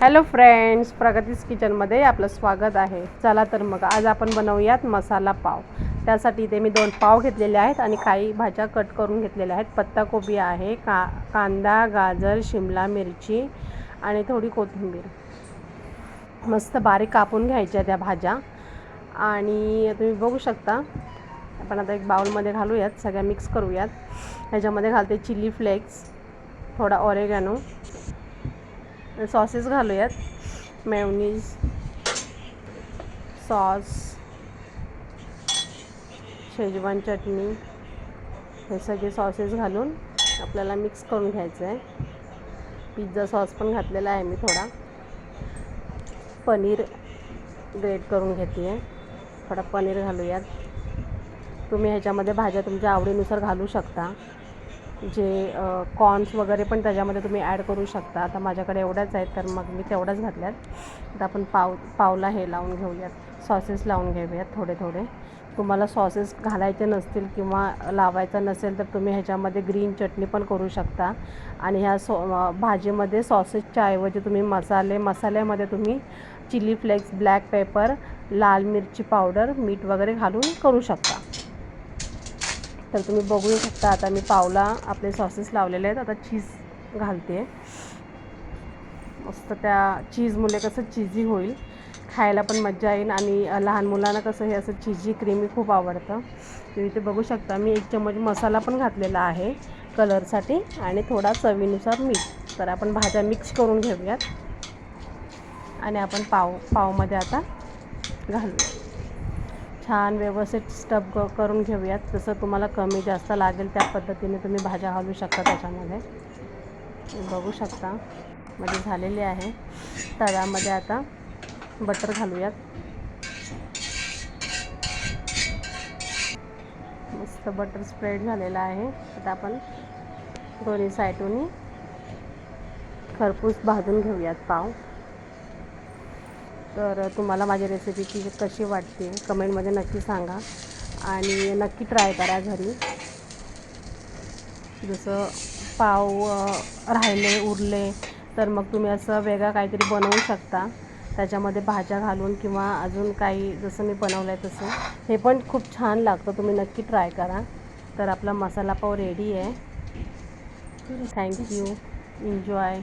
Hello friends प्रगतीस किचनमध्ये आपलं स्वागत आहे. चला तर मग आज आपण बनवूयात मसाला पाव. त्यासाठी इथे मी दोन पाव घेतलेले आहेत आणि काही भाज्या कट करून घेतलेल्या आहेत. पत्ताकोबी आहे का कांदा गाजर शिमला मिरची आणि थोडी कोथिंबीर. मस्त बारीक कापून घ्यायच्या त्या भाज्या. आणि तुम्ही बघू शकता आपण आता एक बाउलमध्ये घालूयात. सगळ्या मिक्स करूयात. ह्याच्यामध्ये घालते चिली फ्लेक्स थोडा ऑरेगॅनो सॉसेस घालूयात. मेवनीज सॉस शेजवान चटणी. हे सगळे सॉसेस घालून आपल्याला मिक्स करून घ्यायचं आहे पिझ्झा सॉस पण घातलेला आहे मी थोडा. पनीर ग्रेट करून घेते आहे थोडा पनीर घालूयात. तुम्ही ह्याच्यामध्ये भाज्या तुमच्या आवडीनुसार घालू शकता. जे कॉर्न्स वगैरे पण त्याच्यामध्ये तुम्ही ॲड करू शकता. आता माझ्याकडे एवढ्याच आहेत तर मग मी तेवढ्याच घातल्यात. आता आपण पाव पावला हे लावून घेऊयात. सॉसेस लावून घेऊयात थोडे थोडे. तुम्हाला सॉसेस घालायचे नसतील किंवा लावायचं नसेल तर तुम्ही ह्याच्यामध्ये ग्रीन चटणी पण करू शकता. आणि ह्या सॉ भाजीमध्ये सॉसेसच्या ऐवजी तुम्ही मसाले मसाल्यामध्ये तुम्ही चिली फ्लेक्स ब्लॅक पेपर लाल मिरची पावडर मीठ वगैरे घालून करू शकता. तर तुम्ही बघू शकता आता मी पावला आपले सॉसेस लावलेले आहेत. आता चीज घालते मस्त त्या चीजमुळे कसं चिझी होईल. खायला पण मजा येईल आणि लहान मुलांना कसं हे असं चिझी क्रीमी खूप आवडतं. तुम्ही इथे बघू शकता मी एक चम्मच मसाला पण घातलेला आहे कलरसाठी आणि थोडा चवीनुसार मीठ. तर आपण भाज्या मिक्स करून घेऊयात. आणि आपण पाव पावमध्ये आता घालूया. छान व्यवस्थित स्टब करून घेऊयात. जसं तुम्हाला कमी जास्त लागेल त्या पद्धतीने तुम्ही भाज्या घालू शकता त्याच्यामध्ये. बघू शकता. म्हणजे झालेली आहे. तव्यामध्ये आता बटर घालूयात. मस्त बटर स्प्रेड झालेला आहे. आता आपण दोन्ही साईडून खरपूस भाजून घेऊयात पाव. तर तुम्हाला माझी रेसिपी की कशी वाटते कमेंटमध्ये नक्की सांगा. आणि नक्की ट्राय करा घरी. जसं पाव राहिले उरले तर मग तुम्ही असं वेगळं काहीतरी बनवू शकता. त्याच्यामध्ये भाज्या घालून किंवा अजून काही जसं मी बनवलं आहे तसं हे पण खूप छान लागतं. तुम्ही नक्की ट्राय करा. तर आपला मसाला पाव रेडी आहे. Thank you enjoy